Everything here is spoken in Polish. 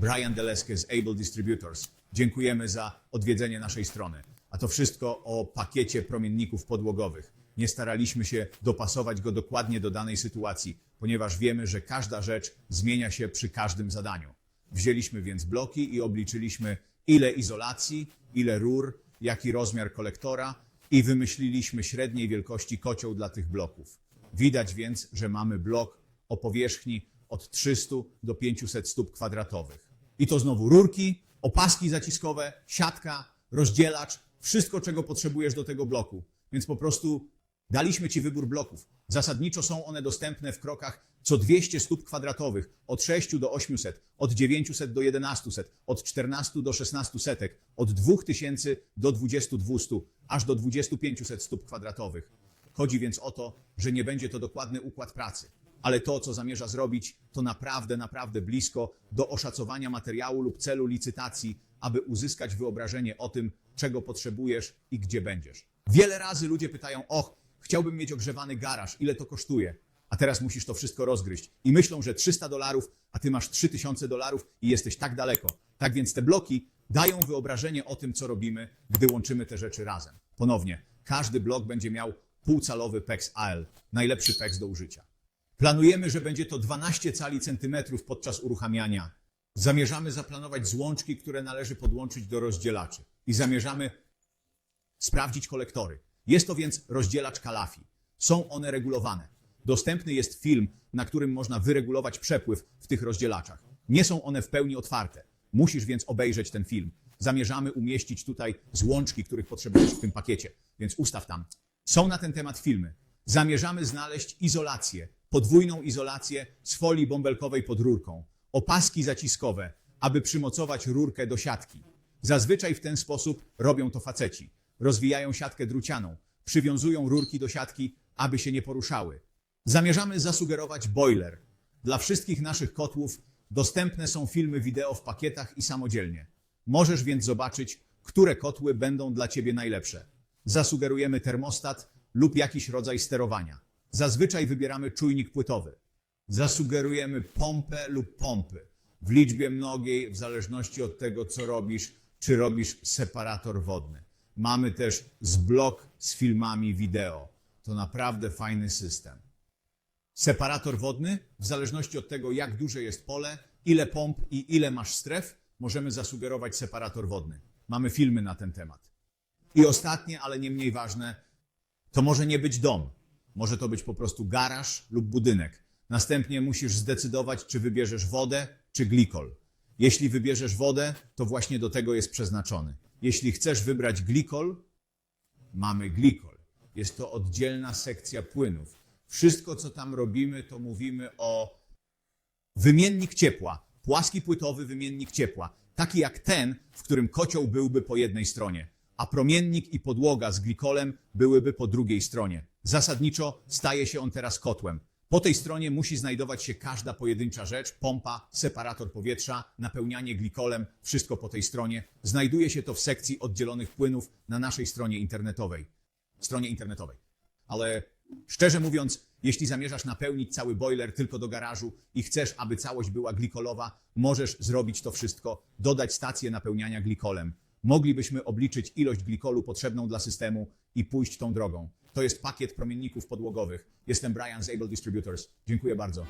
Brian Deleske z Able Distributors. Dziękujemy za odwiedzenie naszej strony. A to wszystko o pakiecie promienników podłogowych. Nie staraliśmy się dopasować go dokładnie do danej sytuacji, ponieważ wiemy, że każda rzecz zmienia się przy każdym zadaniu. Wzięliśmy więc bloki i obliczyliśmy, ile izolacji, ile rur, jaki rozmiar kolektora i wymyśliliśmy średniej wielkości kocioł dla tych bloków. Widać więc, że mamy blok o powierzchni od 300 do 500 stóp kwadratowych. I to znowu rurki, opaski zaciskowe, siatka, rozdzielacz, wszystko, czego potrzebujesz do tego bloku. Więc po prostu daliśmy Ci wybór bloków. Zasadniczo są one dostępne w krokach co 200 stóp kwadratowych, od 6 do 800, od 900 do 1100, od 14 do 16 setek, od 2000 do 2200, aż do 2500 stóp kwadratowych. Chodzi więc o to, że nie będzie to dokładny układ pracy, ale to, co zamierza zrobić, to naprawdę, naprawdę blisko do oszacowania materiału lub celu licytacji, aby uzyskać wyobrażenie o tym, czego potrzebujesz i gdzie będziesz. Wiele razy ludzie pytają: Och, chciałbym mieć ogrzewany garaż, ile to kosztuje? A teraz musisz to wszystko rozgryźć. I myślą, że 300 dolarów, a ty masz 3000 dolarów i jesteś tak daleko. Tak więc te bloki dają wyobrażenie o tym, co robimy, gdy łączymy te rzeczy razem. Ponownie, każdy blok będzie miał półcalowy PEX AL, najlepszy PEX do użycia. Planujemy, że będzie to 12 cali centymetrów podczas uruchamiania. Zamierzamy zaplanować złączki, które należy podłączyć do rozdzielaczy. I zamierzamy sprawdzić kolektory. Jest to więc rozdzielacz Kalafi. Są one regulowane. Dostępny jest film, na którym można wyregulować przepływ w tych rozdzielaczach. Nie są one w pełni otwarte. Musisz więc obejrzeć ten film. Zamierzamy umieścić tutaj złączki, których potrzebujesz w tym pakiecie, więc ustaw tam. Są na ten temat filmy. Zamierzamy znaleźć izolację, podwójną izolację z folii bąbelkowej pod rurką, opaski zaciskowe, aby przymocować rurkę do siatki. Zazwyczaj w ten sposób robią to faceci. Rozwijają siatkę drucianą, przywiązują rurki do siatki, aby się nie poruszały. Zamierzamy zasugerować boiler. Dla wszystkich naszych kotłów dostępne są filmy wideo w pakietach i samodzielnie. Możesz więc zobaczyć, które kotły będą dla Ciebie najlepsze. Zasugerujemy termostat lub jakiś rodzaj sterowania. Zazwyczaj wybieramy czujnik płytowy. Zasugerujemy pompę lub pompy w liczbie mnogiej, w zależności od tego, co robisz, czy robisz separator wodny. Mamy też zblok z filmami wideo. To naprawdę fajny system. Separator wodny, w zależności od tego, jak duże jest pole, ile pomp i ile masz stref, możemy zasugerować separator wodny. Mamy filmy na ten temat. I ostatnie, ale nie mniej ważne, to może nie być dom. Może to być po prostu garaż lub budynek. Następnie musisz zdecydować, czy wybierzesz wodę, czy glikol. Jeśli wybierzesz wodę, to właśnie do tego jest przeznaczony. Jeśli chcesz wybrać glikol, mamy glikol. Jest to oddzielna sekcja płynów. Wszystko, co tam robimy, to mówimy o wymiennik ciepła, płaski płytowy wymiennik ciepła, taki jak ten, w którym kocioł byłby po jednej stronie, a promiennik i podłoga z glikolem byłyby po drugiej stronie. Zasadniczo staje się on teraz kotłem. Po tej stronie musi znajdować się każda pojedyncza rzecz, pompa, separator powietrza, napełnianie glikolem, wszystko po tej stronie. Znajduje się to w sekcji oddzielonych płynów na naszej stronie internetowej. Stronie internetowej. Ale szczerze mówiąc, jeśli zamierzasz napełnić cały boiler tylko do garażu i chcesz, aby całość była glikolowa, możesz zrobić to wszystko, dodać stację napełniania glikolem. Moglibyśmy obliczyć ilość glikolu potrzebną dla systemu i pójść tą drogą. To jest pakiet promienników podłogowych. Jestem Brian z Able Distributors. Dziękuję bardzo.